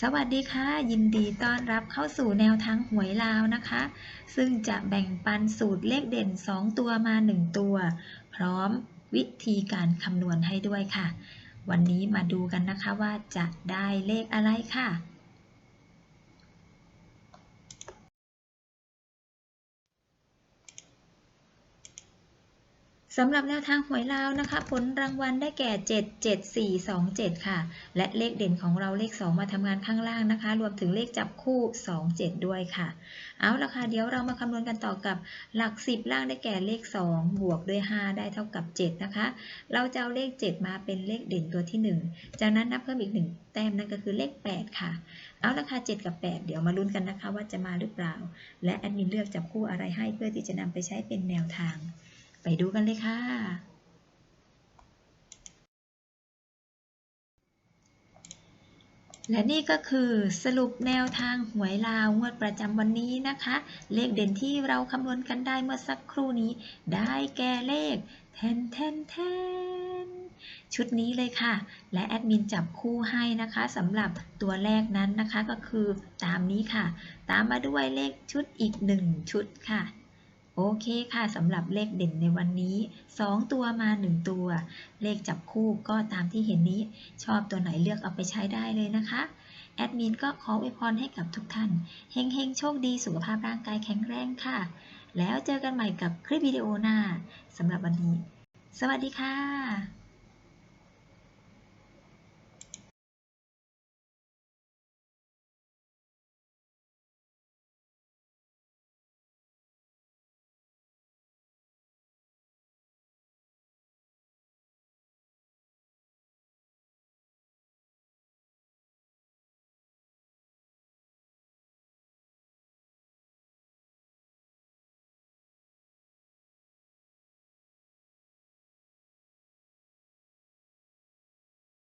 สวัสดีค่ะ ยินดีต้อนรับเข้าสู่แนวทางหวยลาวนะคะ ซึ่งจะแบ่งปันสูตรเลขเด่น 2 ตัวมา 1 ตัว พร้อมวิธีการคำนวณให้ด้วยค่ะ วันนี้มาดูกันนะคะว่าจะได้เลขอะไรค่ะ สำหรับแนวทางหวยลาวนะคะ ผลรางวัลได้แก่ 7 7 4 2 7 ค่ะ และเลขเด่นของเราเลข 2 มาทำงานข้างล่างนะคะ รวมถึงเลขจับคู่ 2 7 ด้วยค่ะ เอาละค่ะ เดี๋ยวเรามาคำนวณกันต่อกับหลัก 10 ล่างได้แก่เลข 2 บวกด้วย 5 ได้เท่ากับ 7 นะคะ เราจะเอาเลข 7 มาเป็นเลขเด่นตัวที่ 1 จากนั้นนับเพิ่มอีก 1 แต้มนั่นก็คือเลข 8 ค่ะ เอาละค่ะ 7 กับ 8 เดี๋ยวมาลุ้นกันนะคะว่าจะมาหรือเปล่า และแอดมินเลือกจับคู่อะไรให้เพื่อที่จะนำไปใช้เป็นแนวทาง ไปดูกันเลยค่ะ และนี่ก็คือสรุปแนวทางหวยลาวงวดประจำวันนี้นะคะ เลขเด่นที่เราคำนวณกันได้เมื่อสักครู่นี้ ได้แก่เลขแทนแทนแทนชุดนี้เลยค่ะ และแอดมินจับคู่ให้นะคะสำหรับตัวแรกนั้นนะคะก็คือตามนี้ค่ะ ตามมาด้วยเลขชุดอีกหนึ่งชุดค่ะ โอเคค่ะสำหรับเลขเด่นในวันนี้ 2 ตัวมา 1 ตัว เลขจับคู่ก็ตามที่เห็นนี้ ชอบตัวไหนเลือกเอาไปใช้ได้เลยนะคะแอดมินก็ขออวยพรให้กับทุกท่านเฮงเฮงๆโชคดีสุขภาพร่างกายแข็งแรงค่ะ แล้วเจอกันใหม่กับคลิปวิดีโอหน้าสำหรับวันนี้ สวัสดีค่ะ